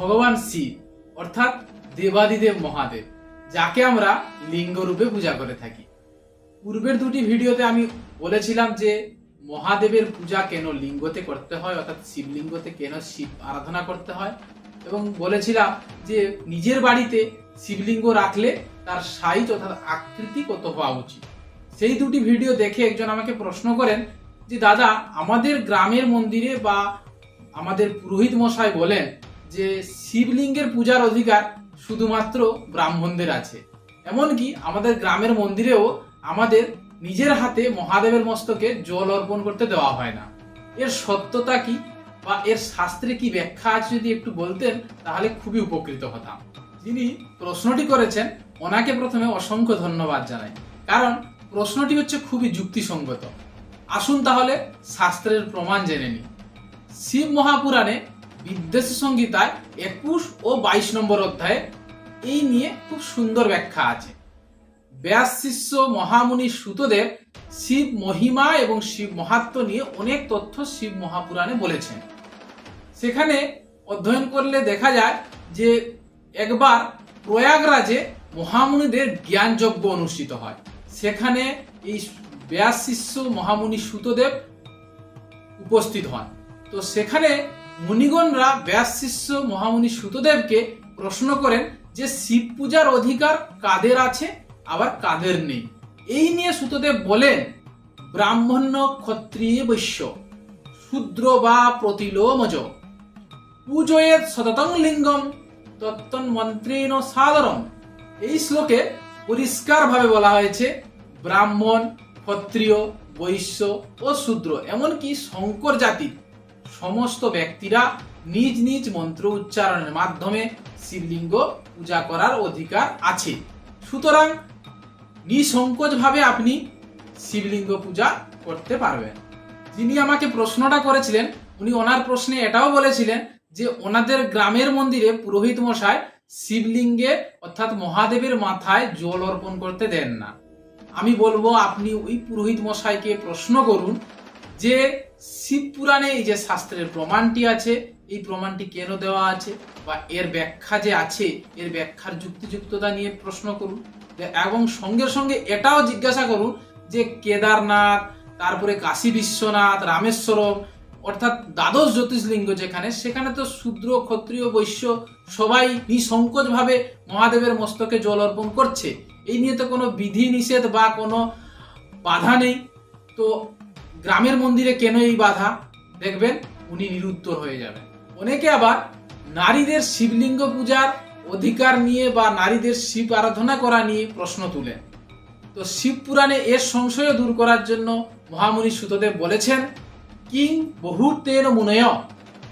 ভগবান শিব, অর্থাৎ দেবাদিদেব মহাদেব, যাকে আমরা লিঙ্গ রূপে পূজা করে থাকি। পূর্বের দুটি ভিডিওতে আমি বলেছিলাম যে মহাদেবের পূজা কেন লিঙ্গতে করতে হয়, অর্থাৎ শিবলিঙ্গতে কেন শিব আরাধনা করতে হয়, এবং বলেছিলাম যে নিজের বাড়িতে শিবলিঙ্গ রাখলে তার সাইজ অর্থাৎ আকৃতি কত হওয়া উচিত। সেই দুটি ভিডিও দেখে একজন আমাকে প্রশ্ন করেন যে, দাদা, আমাদের গ্রামের মন্দিরে বা আমাদের পুরোহিত মশাই বলেন যে শিবলিঙ্গের পূজার অধিকার শুধুমাত্র ব্রাহ্মণদের আছে। এমনকি আমাদের গ্রামের মন্দিরেও আমাদের নিজের হাতে মহাদেবের মস্তকে জল অর্পণ করতে দেওয়া হয় না। এর সত্যতা কি বা এর শাস্ত্রে কি ব্যাখ্যা আছে যদি একটু বলতেন, তাহলে খুবই উপকৃত হতাম। যিনি প্রশ্নটি করেছেন, ওনাকে প্রথমে অসংখ্য ধন্যবাদ জানাই। কারণ প্রশ্নটি হচ্ছে খুবই যুক্তিসঙ্গত। আসুন তাহলে শাস্ত্রের প্রমাণ জেনে নিই। শিব মহাপুরাণে বিদ্বেষ সংহিতায় একুশ ও বাইশ নম্বর অধ্যায়ে এই নিয়ে খুব সুন্দর ব্যাখ্যা আছে। ব্যাস শিষ্য মহামুনি সুতদেব শিব মহিমা এবং শিব মহাত্ম নিয়ে অনেক তথ্য শিব মহাপুরাণে বলেছেন। সেখানে অধ্যয়ন করলে দেখা যায় যে একবার প্রয়াগরাজে মহামুনিদের জ্ঞান যজ্ঞ অনুষ্ঠিত হয়। সেখানে এই ব্যাস শিষ্য মহামুনি সুতদেব উপস্থিত হন। তো সেখানে মুনিগণরা ব্যাস শিষ্য মহামুনি সুতদেবকে প্রশ্ন করেন যে শিব পূজার অধিকার কাদের আছে, আবার কাদের নেই? এই নিয়ে সুতদেব বলেন, ব্রাহ্মণ্য ক্ষত্রিয় বৈশ্য, শূদ্র বা প্রতিলোমজ পূজয়েত সততং লিঙ্গম তত্তন্মন্ত্রেণ সাদরম। এই শ্লোকে পরিষ্কারভাবে বলা হয়েছে, ব্রাহ্মণ, ক্ষত্রিয়, বৈশ্য ও শূদ্র, এমনকি শঙ্কর জাতির সমস্ত ব্যক্তিরা নিজ নিজ মন্ত্র উচ্চারণের মাধ্যমে শিবলিঙ্গ পূজা করার অধিকার আছে। সুতরাং নিঃসংকোচভাবে আপনি শিবলিঙ্গ পূজা করতে পারবেন। যিনি আমাকে প্রশ্নটা করেছিলেন, উনি ওনার প্রশ্নে এটাও বলেছিলেন যে ওনাদের গ্রামের মন্দিরে পুরোহিত মশাই শিবলিঙ্গে অর্থাৎ মহাদেবের মাথায় জল অর্পণ করতে দেন না। আমি বলব, আপনি ওই পুরোহিত মশাইকে প্রশ্ন করুন যে শিব পুরাণে এই যে শাস্ত্রের প্রমাণটি আছে, এই প্রমাণটি কেন দেওয়া আছে বা এর ব্যাখ্যা যে আছে, এর ব্যাখ্যার যুক্তিযুক্ততা নিয়ে প্রশ্ন করুন। এবং সঙ্গে সঙ্গে এটাও জিজ্ঞাসা করুন যে কেদারনাথ, তারপরে কাশী বিশ্বনাথ, রামেশ্বরম, অর্থাৎ দ্বাদশ জ্যোতিষলিঙ্গ যেখানে, সেখানে তো শূদ্র, ক্ষত্রিয়, বৈশ্য সবাই নিঃসংকোচ ভাবে মহাদেবের মস্তকে জল অর্পণ করছে। এই নিয়ে তো কোনো বিধি নিষেধ বা কোনো বাধা নেই। তো গ্রামের মন্দিরে কেন এই বাধা? দেখবেন, উনি নিরুত্তর হয়ে যাবেন। অনেকে আবার নারীদের শিবলিঙ্গ পূজার অধিকার নিয়ে বা নারীদের শিব আরাধনা করা নিয়ে প্রশ্ন তুলেন। তো শিব পুরাণে এর সংশয় দূর করার জন্য মহামুনি সুতদেব বলেছেন, কিং বহুতেন মুনয়,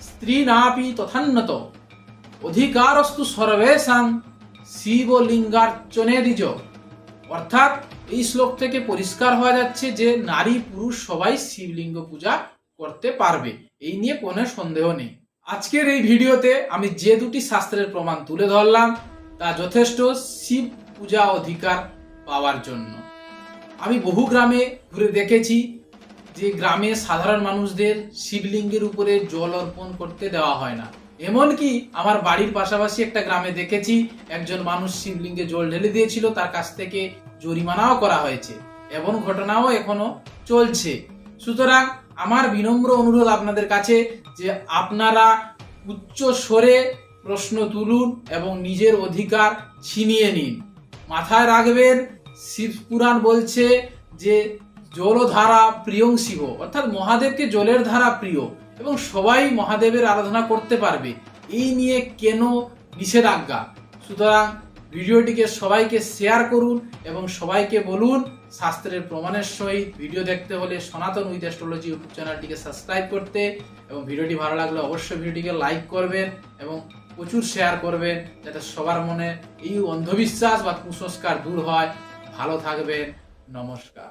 স্ত্রী নাপি তথান্নত, অধিকারস্তু সর্বেশাং শিবলিঙ্গার্চনে দ্বিজ। অর্থাৎ এই শ্লোক থেকে পরিষ্কার হওয়া যাচ্ছে যে নারী পুরুষ সবাই শিবলিঙ্গ পূজা করতে পারবে। এই নিয়ে কোনো সন্দেহ নেই। আজকের এই ভিডিওতে আমি যে দুটি শাস্ত্রের প্রমাণ তুলে ধরলাম, তা যথেষ্ট শিব পূজা অধিকার পাওয়ার জন্য। আমি বহু গ্রামে ঘুরে দেখেছি যে গ্রামে সাধারণ মানুষদের শিবলিঙ্গের উপরে জল অর্পণ করতে দেওয়া হয় না। এমনকি আমার বাড়ির পাশাপাশি একটা গ্রামে দেখেছি, একজন মানুষ শিবলিঙ্গে জল ঢেলে দিয়েছিল, তার কাছ থেকে জরিমানাও করা হয়েছে। এমন ঘটনাও এখনও চলছে। সুতরাং আমার বিনম্র অনুরোধ আপনাদের কাছে যে আপনারা উচ্চ স্বরে প্রশ্ন তুলুন এবং নিজের অধিকার ছিনিয়ে নিন। মাথায় রাখবেন, শিব পুরাণ বলছে যে জলধারা প্রিয়ং শিব, অর্থাৎ মহাদেবকে জলের ধারা প্রিয়। এবং সবাই মহাদেবের আরাধনা করতে পারবে। এই নিয়ে কেন নিষেধাজ্ঞা? সুতরাং ভিডিওটিকে সবাইকে শেয়ার করুন এবং সবাইকে বলুন, শাস্ত্রের প্রমাণের সহিত ভিডিও দেখতে হলে সনাতন উইথ অ্যাস্ট্রোলজি ইউটিউব চ্যানেলটিকে সাবস্ক্রাইব করতে এবং ভিডিওটি ভালো লাগলে অবশ্যই ভিডিওটিকে লাইক করবেন এবং প্রচুর শেয়ার করবেন যাতে সবার মনে এই অন্ধবিশ্বাস বা কুসংস্কার দূর হয়। ভালো থাকবেন, নমস্কার।